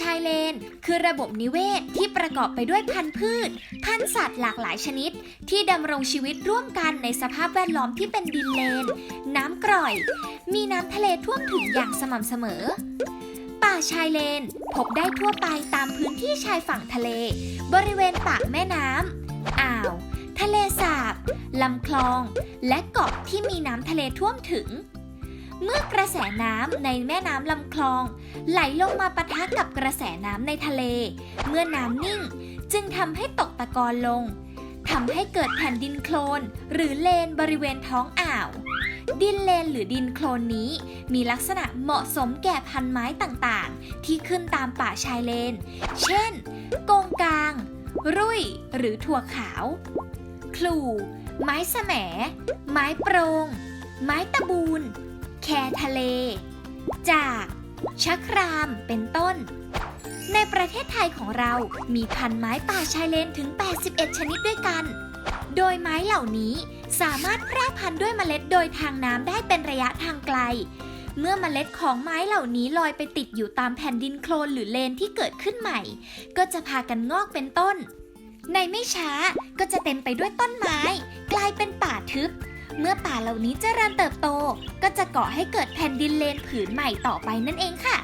ชายเลน คือระบบนิเวศที่ประกอบไปด้วยพันธุ์พืช พันธุ์สัตว์หลากหลายชนิด ที่ดำรงชีวิตร่วมกันในสภาพแวดล้อมที่เป็นดินเลน น้ำกร่อย มีน้ำทะเลท่วมถึงอย่างสม่ำเสมอ ป่าชายเลน พบได้ทั่วไปตามพื้นที่ชายฝั่งทะเล บริเวณปากแม่น้ำอ่าว ทะเลสาบลำคลอง และเกาะที่มีน้ำทะเลท่วมถึง เมื่อกระแสน้ำในแม่น้ำลำคลอง ไหลลงมาปะทะกับกระแสน้ำในทะเล เมื่อน้ำนิ่ง จึงทำให้ตกตะกอนลงทำให้เกิดแผ่นดินโคลน หรือเลนบริเวณท้องอ่าว ดินเลนหรือดินโคลนนี้ มีลักษณะเหมาะสมแก่พันไม้ต่างๆ ที่ขึ้นตามป่าชายเลน เช่นโกงกาง รุ่ย หรือถั่วขาว คลูไม้แสมไม้โปรง ไม้ตะบูน แคทะเล จากชะครามเป็นต้น ในประเทศไทยของเรามีพันไม้ป่าชายเลนถึง 81 ชนิดด้วยกัน โดยไม้เหล่านี้สามารถแพร่พันธุ์ด้วยเมล็ดโดยทางน้ำได้เป็นระยะทางไกล เมื่อเมล็ดของไม้เหล่านี้ลอยไปติดอยู่ตามแผ่นดินโคลนหรือเลนที่เกิดขึ้นใหม่ ก็จะพากันงอกเป็นต้น ในไม่ช้าก็จะเต็มไปด้วยต้นไม้ กลายเป็นป่าทึบ เมื่อป่าเหล่านี้เจริญเติบโต ก็จะก่อให้เกิดแผ่นดินเลนผืนใหม่ต่อไปนั่นเองค่ะ